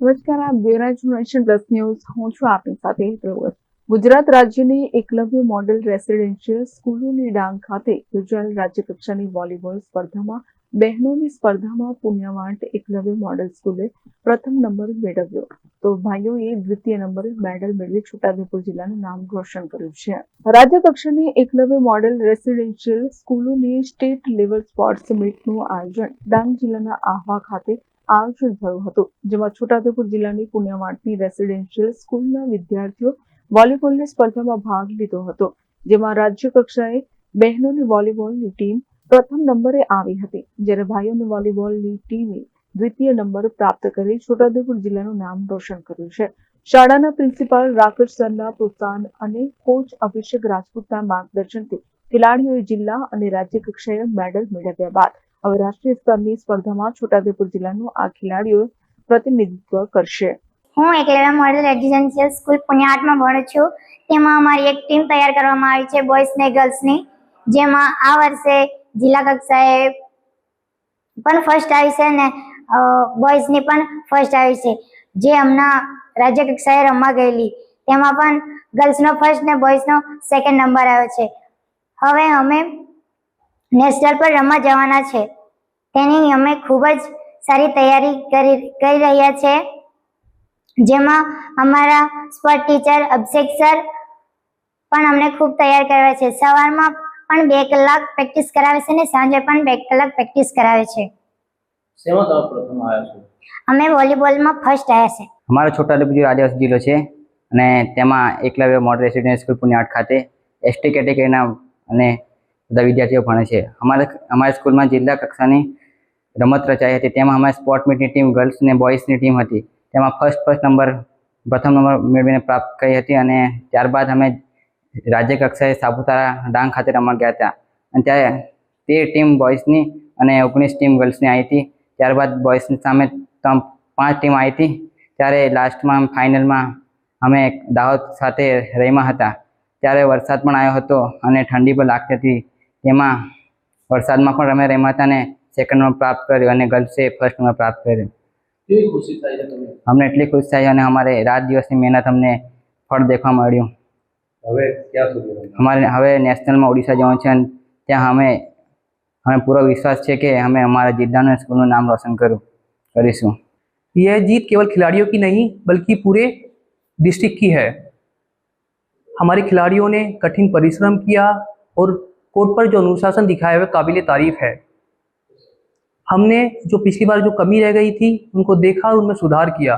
નમસ્કાર, આપ જોઈ રહ્યા પ્લસ ન્યૂઝ. હું છું આપની સાથે પ્રવત ગુજરાત રાજ્યની એકલવ્ય મોડેલ રેસિડેન્શિયલ સ્કૂલોની ડાંગ ખાતે યોજાયેલ રાજ્ય કક્ષાની વોલીબોલ સ્પર્ધામાં, બહેનોની સ્પર્ધામાં પુણ્યવાંટ એકલવ્ય મોડેલ સ્કૂલે પ્રથમ નંબર મેળવ્યો. તો ભાઈઓએ દ્વિતીય નંબરે મેડલ મેળવી છોટાઉદેપુર જિલ્લાનું નામ રોશન કર્યું છે. રાજ્ય કક્ષાની એકલવ્ય મોડેલ રેસિડેન્શિયલ સ્કૂલોની સ્ટેટ લેવલ સ્પોર્ટ્સ મીટનું આયોજન ડાંગ જિલ્લાના આહવા ખાતે આયોજન થયું હતું, જેમાં છોટાઉદેપુર જિલ્લાની પુણ્યમાટની રેસિડેન્શિયલ સ્કૂલના વિદ્યાર્થીઓ વોલીબોલની સ્પર્ધામાં ભાગ લીધો હતો, જેમાં રાજ્ય કક્ષાએ બહેનોની વોલીબોલની ટીમ પ્રથમ નંબરે આવી હતી, જ્યારે ભાઈઓની વોલીબોલની ટીમે દ્વિતીય નંબર પ્રાપ્ત કરી છોટાઉદેપુર જિલ્લાનું નામ રોશન કર્યું છે. શાળાના પ્રિન્સિપાલ રાકેશ સરના પ્રોત્સાહન અને કોચ અભિષેક રાજપૂતના માર્ગદર્શનથી ખેલાડીઓએ જિલ્લા અને રાજ્ય કક્ષાએ મેડલ મેળવ્યા બાદ હવે રાષ્ટ્રીય સ્તરની સ્પર્ધામાં છોટાઉદેપુર જિલ્લાનું આ ખેલાડીઓ પ્રતિનિધિત્વ કરશે. હું એકલેવા મોડેલ રેસિડેન્શિયલ સ્કૂલ પુણ્યાટમાં ભણું છું. તેમાં અમારી એક ટીમ તૈયાર કરવામાં આવી છે બોયઝ ને ગર્લ્સની જેમાં આ વર્ષે જિલ્લા કક્ષાએ પણ ફર્સ્ટ આવી છે ને બોયઝની પણ ફર્સ્ટ આવી છે. જે હમણાં રાજ્ય કક્ષાએ રમવા ગયેલી. તેમાં પણ ગર્લ્સનો ફર્સ્ટ ને બોયઝનો સેકન્ડ નંબર આવ્યો છે. હવે અમે નેશનલ પર રમવા જવાના છે. તેની અમે ખૂબ જ સારી તૈયારી કરી કરી રહ્યા છે. જેમાં અમારા સ્પોર્ટ ટીચર અભિષેક સર પણ અમને ખૂબ તૈયાર કરાવે છે. સવારમાં પણ બે કલાક પ્રેક્ટિસ કરાવે છે અને સાંજે પણ બે કલાક પ્રેક્ટિસ કરાવે છે. અમે વોલીબોલમાં ફર્સ્ટ આવ્યા છે. અમારો છોટાઉદેપુર આદિવાસી જિલ્લો છે અને તેમાં Eklavya model residence school Punyat ખાતે એસટી કેટેગરીના અને બધા વિદ્યાર્થીઓ ભણે છે. અમારે અમારી સ્કૂલમાં જિલ્લા કક્ષાની રમત રચાઈ હતી. તેમાં અમારી સ્પોર્ટ મીટની ટીમ ગર્લ્સ અને બોયઝની ટીમ હતી. તેમાં ફર્સ્ટ ફર્સ્ટ નંબર, પ્રથમ નંબર મેળવીને પ્રાપ્ત કરી હતી અને ત્યારબાદ અમે રાજ્ય કક્ષાએ સાપુતારા ડાંગ ખાતે રમવા ગયા હતા. અને ત્યારે તે ટીમ બોયઝની અને ઓગણીસ ટીમ ગર્લ્સની આવી હતી. ત્યારબાદ બોયઝની સામે પાંચ ટીમ આવી હતી. ત્યારે લાસ્ટમાં ફાઇનલમાં અમે દાહોદ સાથે રહીમાં હતા. ત્યારે વરસાદ પણ આવ્યો હતો અને ઠંડી પણ લાગતી હતી. તેમાં વરસાદમાં પણ અમે રહીમાં હતા અને સેકન્ડ નંબર પ્રાપ્ત કર્યો અને ગર્લ્સે ફર્સ્ટ નંબર પ્રાપ્ત કર્યો કેવી ખુશી થાય છે તમને અમને એટલી ખુશ થઈ અને અમારે રાત દિવસની મહેનત અમને ફળ દેખવા મળ્યું હવે ક્યાં સુધી રમવા? અમારે હવે નેશનલમાં ઓડિશા જવાનું છે અને ત્યાં અમે અમે પૂરો વિશ્વાસ છે કે અમે અમારા જિલ્લાનું અને સ્કૂલનું નામ રોશન કરું કરીશું यह जीत केवल खिलाड़ियों की नहीं बल्कि पूरे डिस्ट्रिक्ट की है हमारे खिलाड़ियों ने कठिन परिश्रम किया और कोर्ट पर जो अनुशासन दिखाया है वह काबिल तारीफ़ है। हमने जो पिछली बार जो कमी रह गई थी, उनको देखा और उनमें सुधार किया।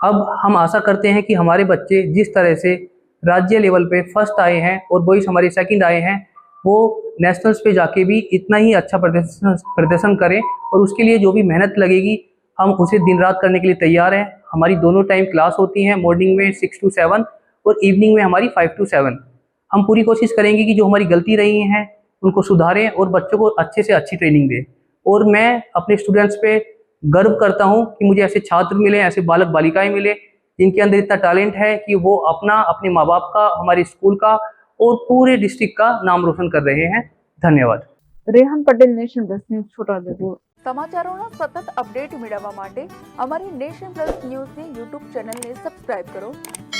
अब हम आशा करते हैं कि हमारे बच्चे जिस तरह से राज्य लेवल पे फ़र्स्ट आए हैं और बॉयज़ हमारे सेकंड आए हैं, वो नेशनल्स पे जाके भी इतना ही अच्छा प्रदर्शन प्रदर्शन करें और उसके लिए जो भी मेहनत लगेगी, हम उसे दिन रात करने के लिए तैयार हैं। हमारी दोनों टाइम क्लास होती हैं मॉर्निंग में सिक्स टू सेवन और इवनिंग में हमारी फाइव टू सेवन हम पूरी कोशिश करेंगे कि जो हमारी गलती रही हैं उनको सुधारें और बच्चों को अच्छे से अच्छी ट्रेनिंग दें और मैं अपने स्टूडेंट्स पे गर्व करता हूँ कि मुझे ऐसे छात्र मिले ऐसे बालक बालिकाएं मिले जिनके अंदर इतना टैलेंट है कि वो अपना अपने माँ बाप का हमारे स्कूल का और पूरे डिस्ट्रिक्ट का नाम रोशन कर रहे हैं धन्यवाद Rehan Patel nation plus news Chhota Udepur સમાચારોના સતત અપડેટ મેળવવા માટે અમારી નેશન પ્લસ ન્યૂઝની યુટ્યુબ ચેનલને સબસ્ક્રાઇબ કરો